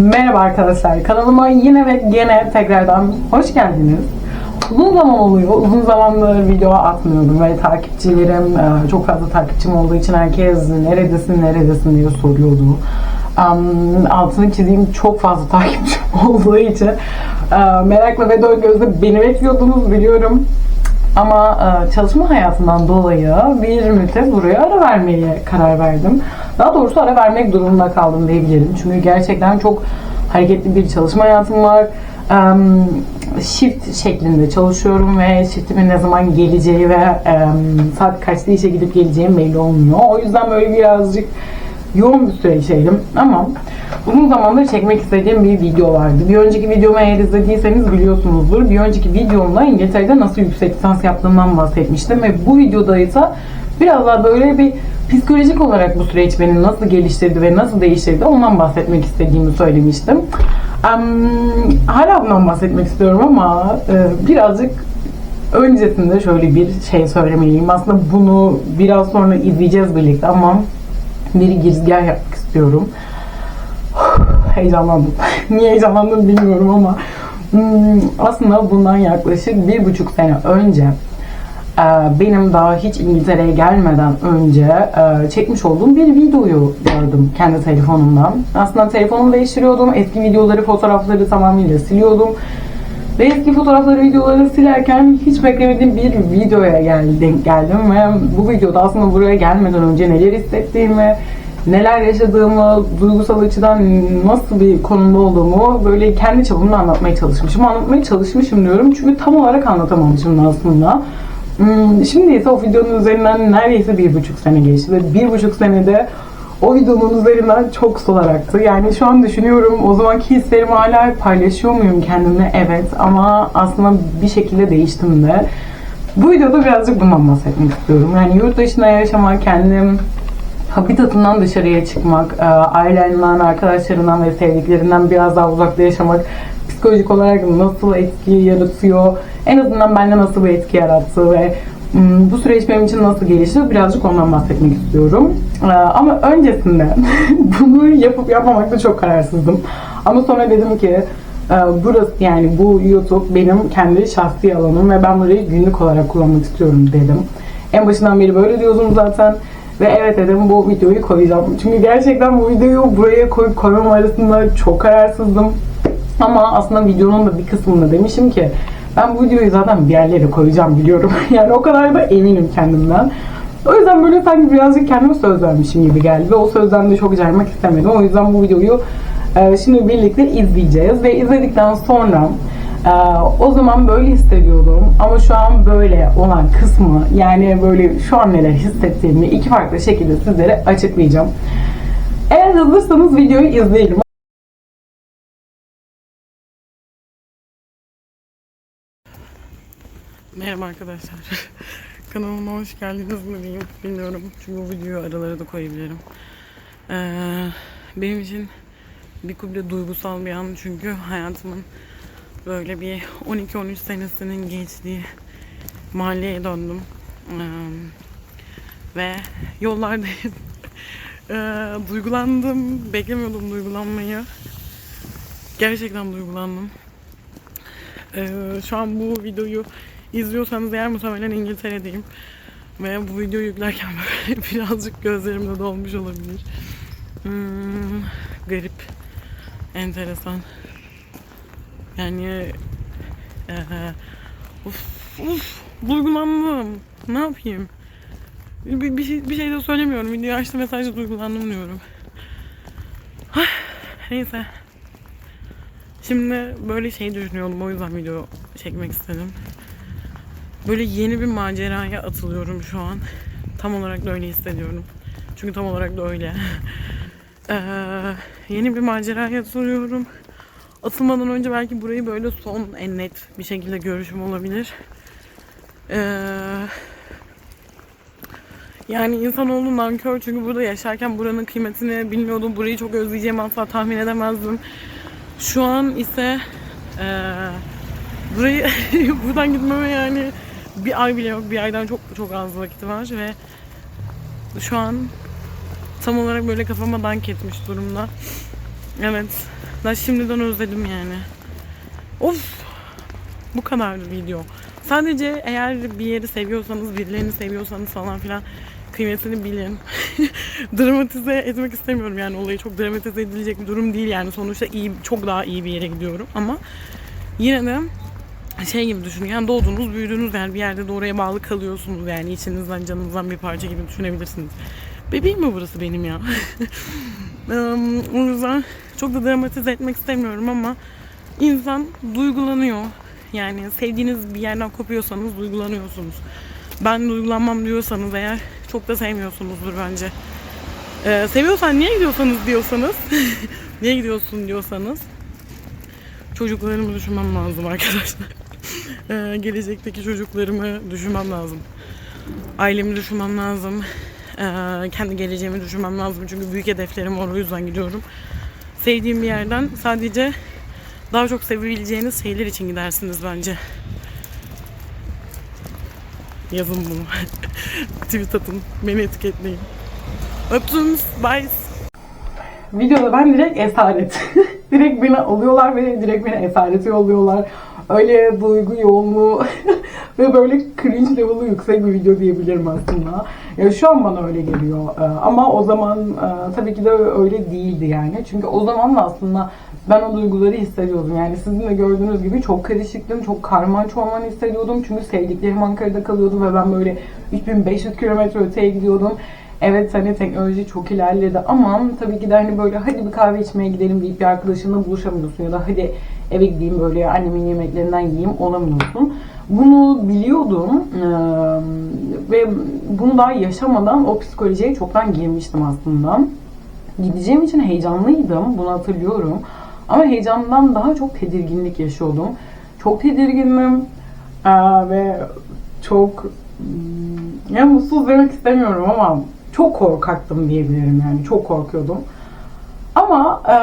Merhaba arkadaşlar, kanalıma yine ve gene tekrardan hoş geldiniz. Uzun zaman oluyor, uzun zamandır video atmıyordum ve takipçilerim, e, çok fazla takipçim olduğu için herkes neredesin, neredesin diye soruyordu. Altını çizeyim çok fazla takipçim olduğu için e, merakla ve dört gözle beni bekliyordunuz biliyorum. Ama e, çalışma hayatından dolayı bir müddet buraya ara vermeye karar verdim. Daha doğrusu ara vermek durumunda kaldım diyebilirim. Çünkü gerçekten çok hareketli bir çalışma hayatım var. Em, Shift şeklinde çalışıyorum ve shiftimin ne zaman geleceği ve em, saat kaçta işe gidip geleceğim belli olmuyor. O yüzden böyle birazcık yoğun bir süreçteydim ama uzun zamandır çekmek istediğim bir video vardı. Bir önceki videomu eğer izlediyseniz biliyorsunuzdur. Bir önceki videomda İngiltere'de nasıl yüksek lisans yaptığımdan bahsetmiştim ve bu videoda ise biraz daha böyle bir psikolojik olarak bu süreç beni nasıl geliştirdi ve nasıl değiştirdi ondan bahsetmek istediğimi söylemiştim. Em, hala bundan bahsetmek istiyorum ama e, birazcık öncesinde şöyle bir şey söylemeliyim. Aslında bunu biraz sonra izleyeceğiz birlikte ama bir girizgah yapmak istiyorum. Heyecanlandım. Niye heyecanlandım bilmiyorum ama hmm, aslında bundan yaklaşık bir buçuk sene önce benim daha hiç İngiltere'ye gelmeden önce e, çekmiş olduğum bir videoyu gördüm kendi telefonumdan. Aslında telefonumu değiştiriyordum. Eski videoları, fotoğrafları tamamıyla siliyordum. Ve eski fotoğrafları, videoları silerken hiç beklemediğim bir videoya geldi, denk geldim ve bu videoda aslında buraya gelmeden önce neler hissettiğimi, neler yaşadığımı, duygusal açıdan nasıl bir konumda olduğumu böyle kendi çapımda anlatmaya çalışmışım. Anlatmaya çalışmışım diyorum çünkü tam olarak anlatamamışım aslında. Hmm, Şimdi ise o videonun üzerinden neredeyse bir buçuk sene geçti ve bir buçuk senede o videonun üzerinden çok sular aktı. Yani şu an düşünüyorum o zamanki hislerimi hala paylaşıyor muyum kendimle? Evet ama aslında bir şekilde değiştim de. Bu videoda birazcık bundan bahsetmek istiyorum. Yani yurt dışında yaşamak, kendim habitatından dışarıya çıkmak, e, ailenden, arkadaşlarından ve sevdiklerinden biraz daha uzakta yaşamak psikolojik olarak nasıl etki yaratıyor, en azından bende nasıl bir etki yarattı ve bu süreç benim için nasıl gelişti birazcık ondan bahsetmek istiyorum. Ama öncesinde bunu yapıp yapmamakta çok kararsızdım. Ama sonra dedim ki burası yani bu YouTube benim kendi şahsi alanım ve ben burayı günlük olarak kullanmak istiyorum dedim. En başından beri böyle diyordum zaten. Ve evet dedim bu videoyu koyacağım. Çünkü gerçekten bu videoyu buraya koyup koymam arasında çok kararsızdım. Ama aslında videonun da bir kısmında demişim ki ben bu videoyu zaten bir yerlere koyacağım biliyorum. yani o kadar da eminim kendimden. O yüzden böyle sanki birazcık kendime söz vermişim gibi geldi ve o sözden de çok caymak istemedim. O yüzden bu videoyu e, şimdi birlikte izleyeceğiz ve izledikten sonra e, o zaman böyle hissediyordum ama şu an böyle olan kısmı yani böyle şu an neler hissettiğimi iki farklı şekilde sizlere açıklayacağım. Eğer hazırsanız videoyu izleyelim. Merhaba arkadaşlar. Kanalıma hoş geldiniz mi diyeyim bilmiyorum. Çünkü bu videoyu aralara da koyabilirim. Ee, benim için bir kuble duygusal bir an çünkü hayatımın böyle bir 12-13 senesinin geçtiği mahalleye döndüm. Ee, ve yollardayım. Ee, duygulandım. Beklemiyordum duygulanmayı. Gerçekten duygulandım. Ee, şu an bu videoyu izliyorsanız eğer muhtemelen İngiltere'deyim. Ve bu videoyu yüklerken böyle birazcık gözlerimde dolmuş olabilir. Hmm, garip. Enteresan. Yani eee uf, uf, duygulandım. Ne yapayım? Bir, bir, şey, bir şey de söylemiyorum. Videoyu açtım ve sadece duygulandım diyorum. Neyse. Şimdi böyle şey düşünüyordum. O yüzden video çekmek istedim. Böyle yeni bir maceraya atılıyorum şu an. Tam olarak da öyle hissediyorum. Çünkü tam olarak da öyle. Ee, yeni bir maceraya atılıyorum. Atılmadan önce belki burayı böyle son en net bir şekilde görüşüm olabilir. Ee, yani insanoğlu nankör çünkü burada yaşarken buranın kıymetini bilmiyordum. Burayı çok özleyeceğimi asla tahmin edemezdim. Şu an ise eee burayı buradan gitmeme yani bir ay bile yok. Bir aydan çok çok az vakit var ve şu an tam olarak böyle kafama dank etmiş durumda. Evet. Ben şimdiden özledim yani. Of! Bu kadar video. Sadece eğer bir yeri seviyorsanız, birilerini seviyorsanız falan filan kıymetini bilin. dramatize etmek istemiyorum yani olayı çok dramatize edilecek bir durum değil yani sonuçta iyi çok daha iyi bir yere gidiyorum ama yine de şey gibi düşünün yani doğduğunuz büyüdüğünüz yer bir yerde de oraya bağlı kalıyorsunuz yani içinizden canınızdan bir parça gibi düşünebilirsiniz. Bebeğim mi burası benim ya? Em, o yüzden çok da dramatize etmek istemiyorum ama insan duygulanıyor. Yani sevdiğiniz bir yerden kopuyorsanız duygulanıyorsunuz. Ben duygulanmam diyorsanız eğer çok da sevmiyorsunuzdur bence. Ee, seviyorsan niye gidiyorsanız diyorsanız, niye gidiyorsun diyorsanız çocuklarımı düşünmem lazım arkadaşlar. Ee, gelecekteki çocuklarımı düşünmem lazım. Ailemi düşünmem lazım. Ee, kendi geleceğimi düşünmem lazım. Çünkü büyük hedeflerim var o yüzden gidiyorum. Sevdiğim bir yerden sadece daha çok sevebileceğiniz şeyler için gidersiniz bence. Yazın bunu. Tweet atın. Beni etiketleyin. Öptünüz. Bye. Videoda ben direkt esaret. direkt beni alıyorlar ve direkt beni esarete yolluyorlar. Öyle duygu yoğunluğu ve böyle cringe level'ı yüksek bir video diyebilirim aslında. Ya şu an bana öyle geliyor. Ee, Ama o zaman e, tabii ki de öyle değildi yani. Çünkü o zaman da aslında ben o duyguları hissediyordum. Yani sizin de gördüğünüz gibi çok karışıktım, çok karman çorman hissediyordum. Çünkü sevdiklerim Ankara'da kalıyordu ve ben böyle 3500 kilometre öteye gidiyordum. Evet hani teknoloji çok ilerledi ama tabii ki de hani böyle hadi bir kahve içmeye gidelim deyip bir arkadaşınla buluşamıyorsun ya da hadi eve gideyim böyle annemin yemeklerinden yiyeyim olamıyorsun. Bunu biliyordum ve bunu daha yaşamadan o psikolojiye çoktan girmiştim aslında. Gideceğim için heyecanlıydım, bunu hatırlıyorum. Ama heyecandan daha çok tedirginlik yaşıyordum. Çok tedirgindim eee, ve çok hmm, ya mutsuz demek istemiyorum ama çok korkaktım diyebilirim yani çok korkuyordum. Ama e,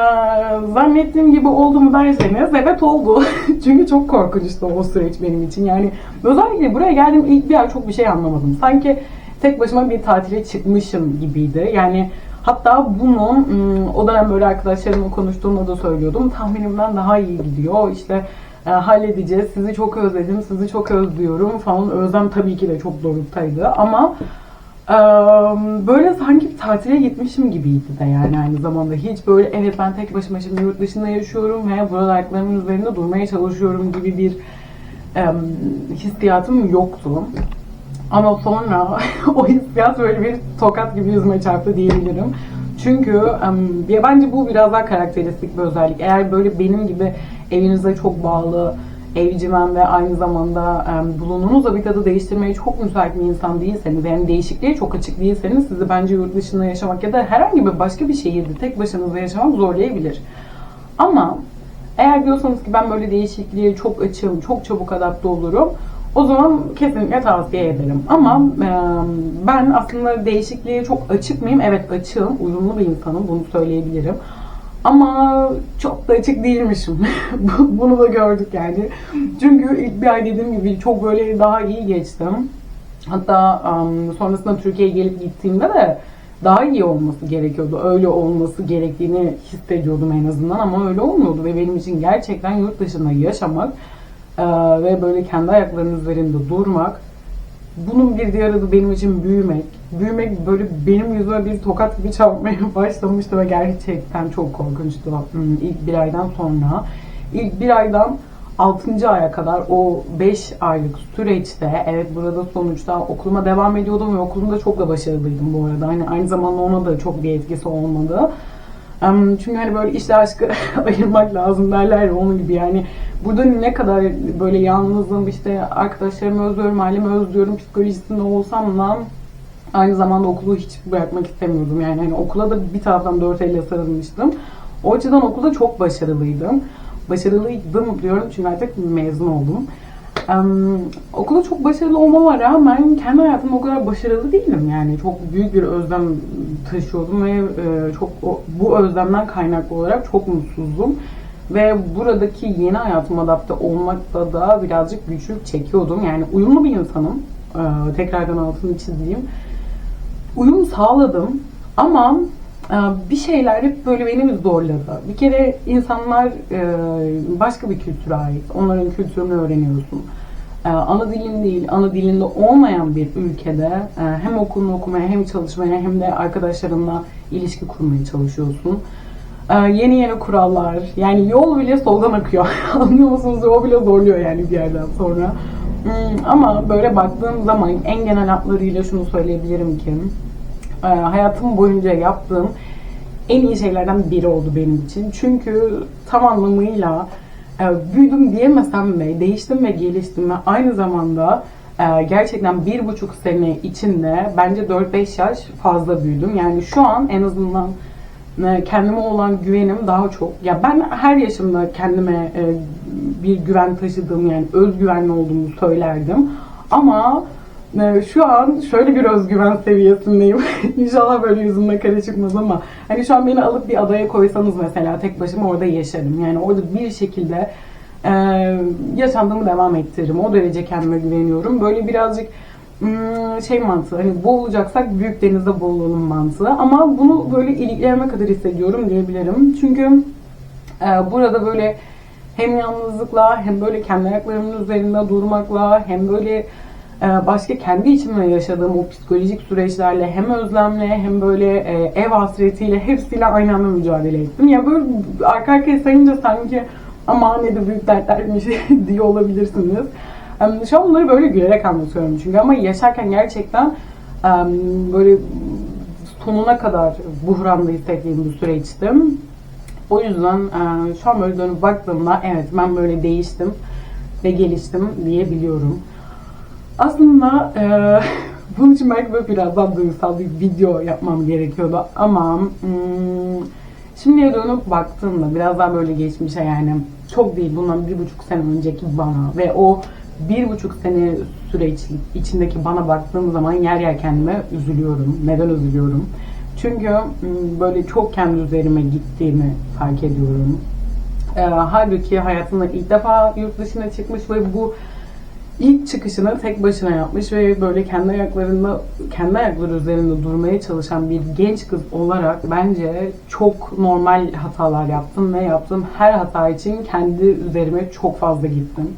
zannettiğim gibi oldu mu derseniz evet oldu. Çünkü çok korkunçtu o süreç benim için. Yani özellikle buraya geldiğim ilk bir ay çok bir şey anlamadım. Sanki tek başıma bir tatile çıkmışım gibiydi. Yani hatta bunu o dönem böyle arkadaşlarımla konuştuğumda da söylüyordum. Tahminimden daha iyi gidiyor. İşte e, halledeceğiz. Sizi çok özledim, sizi çok özlüyorum falan. Özlem tabii ki de çok doruktaydı ama böyle sanki bir tatile gitmişim gibiydi de yani aynı zamanda. Hiç böyle evet ben tek başıma şimdi yurt dışında yaşıyorum ve burada ayaklarımın üzerinde durmaya çalışıyorum gibi bir hissiyatım yoktu. Ama sonra o hissiyat böyle bir tokat gibi yüzüme çarptı diyebilirim. Çünkü ya bence bu biraz daha karakteristik bir özellik. Eğer böyle benim gibi evinize çok bağlı, evcimen ve aynı zamanda em, bulunduğunuz habitatı değiştirmeye çok müsait bir insan değilseniz, yani değişikliğe çok açık değilseniz sizi bence yurt dışında yaşamak ya da herhangi bir başka bir şehirde tek başınıza yaşamak zorlayabilir. Ama eğer diyorsanız ki ben böyle değişikliğe çok açığım, çok çabuk adapte olurum. O zaman kesinlikle tavsiye ederim. Ama e, ben aslında değişikliğe çok açık mıyım? Evet açığım, uyumlu bir insanım. Bunu söyleyebilirim. Ama çok da açık değilmişim. Bu- Bunu da gördük yani. Çünkü ilk bir ay dediğim gibi çok böyle daha iyi geçtim. Hatta em, sonrasında Türkiye'ye gelip gittiğimde de daha iyi olması gerekiyordu. Öyle olması gerektiğini hissediyordum en azından ama öyle olmuyordu ve benim için gerçekten yurt dışında yaşamak e, ve böyle kendi ayaklarının üzerinde durmak bunun bir diğer adı benim için büyümek. Büyümek böyle benim yüzüme bir tokat gibi çarpmaya başlamıştı ve gerçekten çok korkunçtu ilk bir aydan sonra. İlk bir aydan 6. aya kadar o 5 aylık süreçte evet burada sonuçta okuluma devam ediyordum ve okulumda çok da başarılıydım bu arada. Hani aynı zamanda ona da çok bir etkisi olmadı. Çünkü hani böyle işle aşkı ayırmak lazım derler ya onun gibi yani. Burada ne kadar böyle yalnızım işte arkadaşlarımı özlüyorum, ailemi özlüyorum psikolojisinde olsam da aynı zamanda okulu hiç bırakmak istemiyordum. Yani hani okula da bir taraftan dört elle sarılmıştım. O açıdan okulda çok başarılıydım. Başarılıydım diyorum çünkü artık mezun oldum. Em, okulda çok başarılı olmama rağmen kendi hayatımda o kadar başarılı değilim yani çok büyük bir özlem taşıyordum ve e, çok o- bu özlemden kaynaklı olarak çok mutsuzdum ve buradaki yeni hayatıma adapte olmakta da birazcık güçlük çekiyordum yani uyumlu bir insanım Ee, tekrardan altını çizeyim uyum sağladım ama Ee, bir şeyler hep böyle beni zorladı. Bir kere insanlar e, başka bir kültüre ait. Onların kültürünü öğreniyorsun. Ee, Ana dilin değil, ana dilinde olmayan bir ülkede e, hem okulunu okumaya hem çalışmaya hem de arkadaşlarınla ilişki kurmaya çalışıyorsun. Ee, Yeni yeni kurallar, yani yol bile soldan akıyor. Anlıyor musunuz? O bile zorluyor yani bir yerden sonra. Hmm, Ama böyle baktığım zaman en genel hatlarıyla şunu söyleyebilirim ki e, hayatım boyunca yaptığım en iyi şeylerden biri oldu benim için. Çünkü tam anlamıyla e, büyüdüm diyemesem de değiştim ve geliştim ve aynı zamanda e, gerçekten bir buçuk sene içinde bence 4-5 yaş fazla büyüdüm. Yani şu an en azından kendime olan güvenim daha çok. Ya ben her yaşımda kendime e, bir güven taşıdığım yani özgüvenli olduğumu söylerdim. Ama e, şu an şöyle bir özgüven seviyesindeyim. İnşallah böyle yüzümde kare çıkmaz ama hani şu an beni alıp bir adaya koysanız mesela tek başıma orada yaşarım. Yani orada bir şekilde e, yaşantımı devam ettiririm. O derece kendime güveniyorum. Böyle birazcık şey mantığı hani boğulacaksak büyük denizde boğulalım mantığı ama bunu böyle iliklerime kadar hissediyorum diyebilirim. Çünkü e, burada böyle hem yalnızlıkla hem böyle kendi ayaklarımın üzerinde durmakla hem böyle e, başka kendi içimde yaşadığım o psikolojik süreçlerle hem özlemle hem böyle e, ev hasretiyle hepsiyle aynı anda mücadele ettim. Ya böyle arka arkaya sayınca sanki ama ne de büyük dertlermiş diye olabilirsiniz. Şu an bunları böyle gülerek anlatıyorum çünkü ama yaşarken gerçekten böyle sonuna kadar buhranda hissettiğim bir süreçtim. O yüzden e, şu an böyle dönüp baktığımda evet ben böyle değiştim ve geliştim diyebiliyorum. Aslında e, bunun için belki böyle biraz daha duygusal bir video yapmam gerekiyordu ama hmm, şimdiye dönüp baktığımda biraz daha böyle geçmişe yani çok değil bundan bir buçuk sene önceki bana ve o bir buçuk sene süreç içindeki bana baktığım zaman yer yer kendime üzülüyorum. Neden üzülüyorum? Çünkü böyle çok kendi üzerime gittiğimi fark ediyorum. Ee, halbuki hayatımda ilk defa yurt dışına çıkmış ve bu ilk çıkışını tek başına yapmış ve böyle kendi ayaklarında kendi ayakları üzerinde durmaya çalışan bir genç kız olarak bence çok normal hatalar yaptım ve yaptığım her hata için kendi üzerime çok fazla gittim.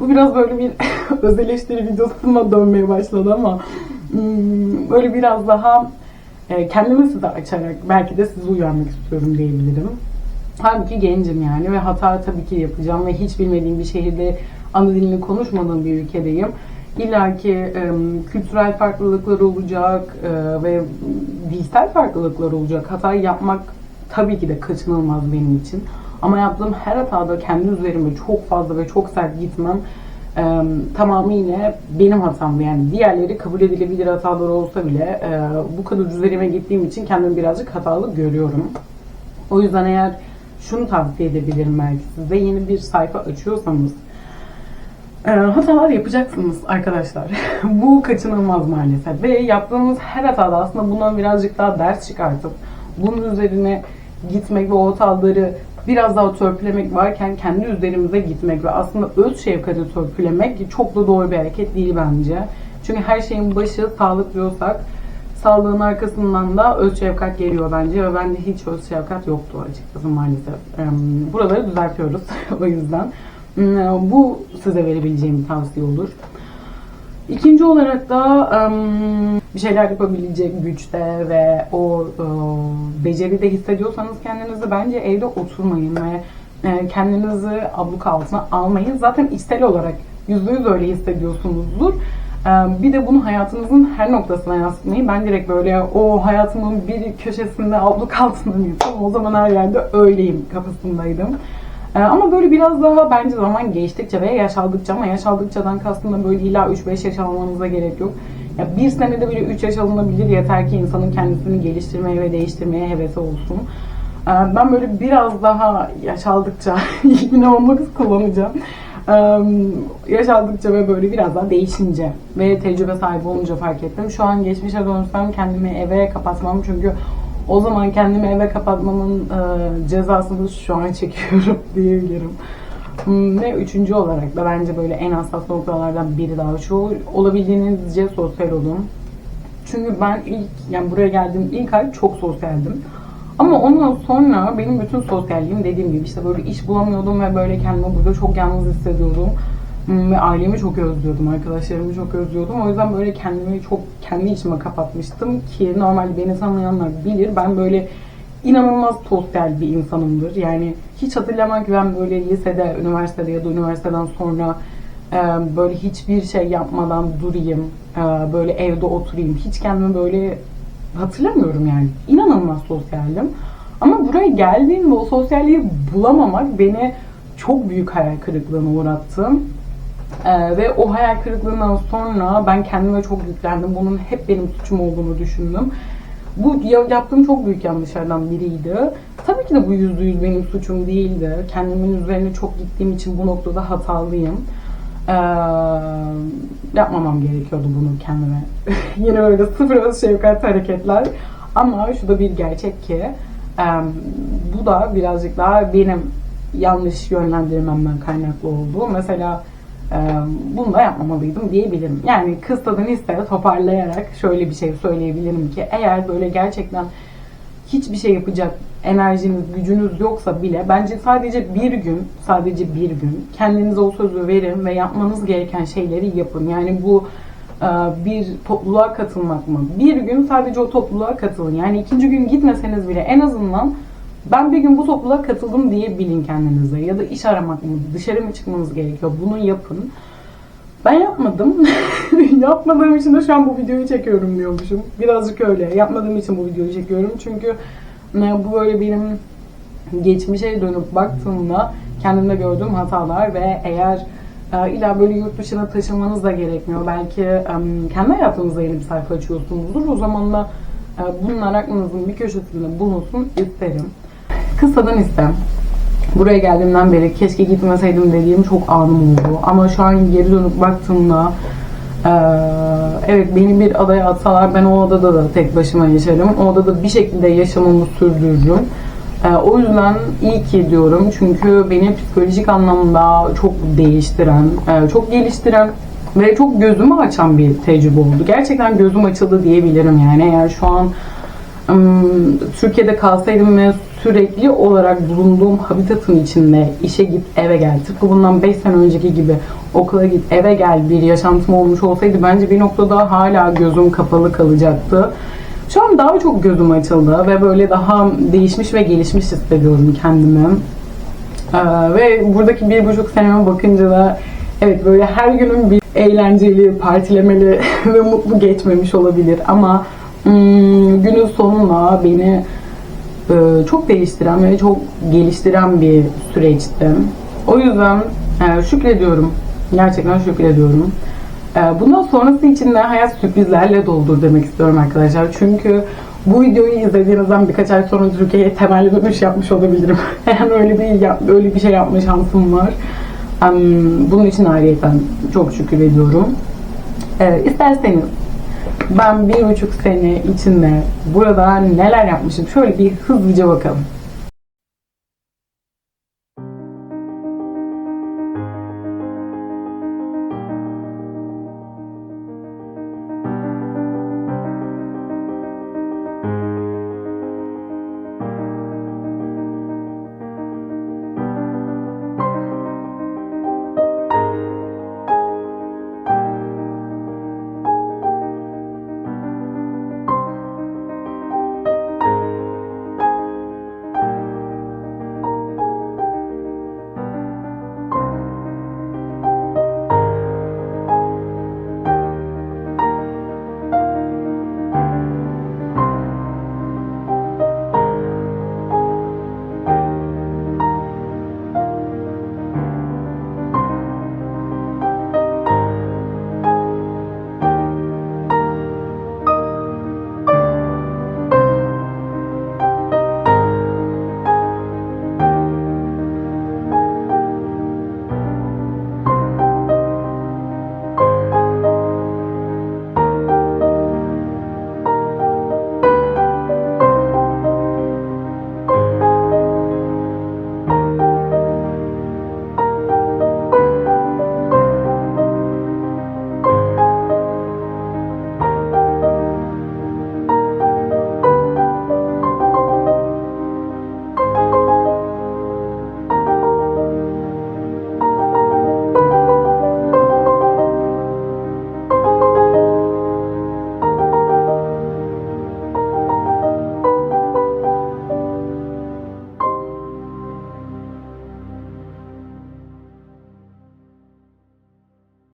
Bu biraz böyle bir öz eleştiri videosuna dönmeye başladı ama hmm, böyle biraz daha e, kendimi size açarak belki de sizi uyarmak istiyorum diyebilirim. Halbuki gencim yani ve hata tabii ki yapacağım ve hiç bilmediğim bir şehirde ana dilini konuşmadığım bir ülkedeyim. İlla ki e, kültürel farklılıklar olacak e, ve dilsel farklılıklar olacak. Hata yapmak tabii ki de kaçınılmaz benim için. Ama yaptığım her hatada kendi üzerime çok fazla ve çok sert gitmem e, tamamıyla benim hatamdı. Yani diğerleri kabul edilebilir hatalar olsa bile e, bu kadar üzerime gittiğim için kendimi birazcık hatalı görüyorum. O yüzden eğer şunu tavsiye edebilirim belki size yeni bir sayfa açıyorsanız e, hatalar yapacaksınız arkadaşlar. Bu kaçınılmaz maalesef. Ve yaptığımız her hatada aslında bundan birazcık daha ders çıkartıp bunun üzerine gitmek ve o hataları biraz daha törpülemek varken kendi üzerimize gitmek ve aslında öz şefkati törpülemek çok da doğru bir hareket değil bence. Çünkü her şeyin başı sağlık diyorsak sağlığın arkasından da öz şefkat geliyor bence ve bende hiç öz şefkat yoktu açıkçası maalesef. Buraları düzeltiyoruz o yüzden. Hmm, Bu size verebileceğim bir tavsiye olur. İkinci olarak da bir şeyler yapabilecek güçte ve o e, beceride hissediyorsanız kendinizi bence evde oturmayın ve e, kendinizi abluk altına almayın. Zaten içsel olarak yüzde yüz öyle hissediyorsunuzdur. Bir de bunu hayatınızın her noktasına yansıtmayı ben direkt böyle o hayatımın bir köşesinde abluk altında mıyım? O zaman her yerde öyleyim kafasındaydım. Ee, Ama böyle biraz daha bence zaman geçtikçe ve yaş aldıkça ama yaş aldıkçadan kastım da böyle illa 3-5 yaş almanıza gerek yok. Ya bir senede bile 3 yaş alınabilir yeter ki insanın kendisini geliştirmeye ve değiştirmeye hevesi olsun. Ee, Ben böyle biraz daha yaş aldıkça yine olmak kullanacağım. Ee, Yaş aldıkça ve böyle biraz daha değişince ve tecrübe sahibi olunca fark ettim. Şu an geçmişe dönsem kendimi eve kapatmam çünkü o zaman kendimi eve kapatmamın e, cezasını şu an çekiyorum diyebilirim. Hmm, Ve üçüncü olarak da bence böyle en hassas noktalardan biri daha şu olabildiğinizce sosyal olun. Çünkü ben ilk yani buraya geldiğim ilk ay çok sosyaldim. Ama ondan sonra benim bütün sosyalliğim dediğim gibi işte böyle iş bulamıyordum ve böyle kendimi burada çok yalnız hissediyordum. Hmm, Ve ailemi çok özlüyordum, arkadaşlarımı çok özlüyordum. O yüzden böyle kendimi çok kendi içime kapatmıştım ki normalde beni tanıyanlar bilir. Ben böyle inanılmaz sosyal bir insanımdır. Yani hiç hatırlamam ki ben böyle lisede, üniversitede ya da üniversiteden sonra e, böyle hiçbir şey yapmadan durayım, e, böyle evde oturayım. Hiç kendimi böyle hatırlamıyorum yani. İnanılmaz sosyaldim. Ama buraya geldiğimde o sosyalliği bulamamak beni çok büyük hayal kırıklığına uğrattı. Ee, ve o hayal kırıklığından sonra ben kendime çok yüklendim. Bunun hep benim suçum olduğunu düşündüm. Bu ya- yaptığım çok büyük yanlışlardan biriydi. Tabii ki de bu yüzde yüz benim suçum değildi. Kendimin üzerine çok gittiğim için bu noktada hatalıyım. Ee, yapmamam gerekiyordu bunu kendime. Yine öyle sıfır öz şefkat hareketler. Ama şu da bir gerçek ki e, bu da birazcık daha benim yanlış yönlendirmemden kaynaklı oldu. Mesela bunu da yapmamalıydım diyebilirim. Yani kız tadını iste toparlayarak şöyle bir şey söyleyebilirim ki eğer böyle gerçekten hiçbir şey yapacak enerjiniz, gücünüz yoksa bile bence sadece bir gün, sadece bir gün kendinize o sözü verin ve yapmanız gereken şeyleri yapın. Yani bu e, bir topluluğa katılmak mı? Bir gün sadece o topluluğa katılın. Yani ikinci gün gitmeseniz bile en azından ben bir gün bu topluluğa katıldım diye bilin kendinize. Ya da iş aramak mı? Dışarı mı çıkmanız gerekiyor? Bunu yapın. Ben yapmadım. Yapmadığım için de şu an bu videoyu çekiyorum diyormuşum. Birazcık öyle. Yapmadığım için bu videoyu çekiyorum. Çünkü e, bu böyle benim geçmişe dönüp baktığımda kendimde gördüğüm hatalar ve eğer e, illa böyle yurt dışına taşınmanız da gerekmiyor. Belki e, kendi hayatınızda yeni bir sayfa açıyorsunuzdur. O zaman da bunlar aklınızın bir köşesinde bulunsun isterim. Kısadan istem. Buraya geldiğimden beri keşke gitmeseydim dediğim çok anım oldu. Ama şu an geri dönüp baktığımda evet beni bir adaya atsalar ben o adada da tek başıma yaşarım. O adada bir şekilde yaşamımı sürdürürüm. O yüzden iyi ki diyorum. Çünkü beni psikolojik anlamda çok değiştiren, çok geliştiren ve çok gözümü açan bir tecrübe oldu. Gerçekten gözüm açıldı diyebilirim yani. Eğer şu an Türkiye'de kalsaydım ve sürekli olarak bulunduğum habitatın içinde işe git eve gel tıpkı bundan 5 sene önceki gibi okula git eve gel bir yaşantım olmuş olsaydı bence bir noktada hala gözüm kapalı kalacaktı. Şu an daha çok gözüm açıldı ve böyle daha değişmiş ve gelişmiş hissediyorum kendimi. Ee, ve buradaki bir buçuk seneme bakınca da evet böyle her günün bir eğlenceli, partilemeli ve mutlu geçmemiş olabilir ama hmm, günün sonunda beni e, çok değiştiren ve çok geliştiren bir süreçti. O yüzden e, şükrediyorum. Gerçekten şükrediyorum. E, bundan sonrası için de hayat sürprizlerle doldur demek istiyorum arkadaşlar. Çünkü bu videoyu izlediğinizden birkaç ay sonra Türkiye'ye temelli dönüş yapmış olabilirim. Yani öyle bir öyle bir şey yapma şansım var. Bunun için ayrıyeten çok şükür ediyorum. Ee, isterseniz ben bir buçuk sene içinde burada neler yapmışım şöyle bir hızlıca bakalım.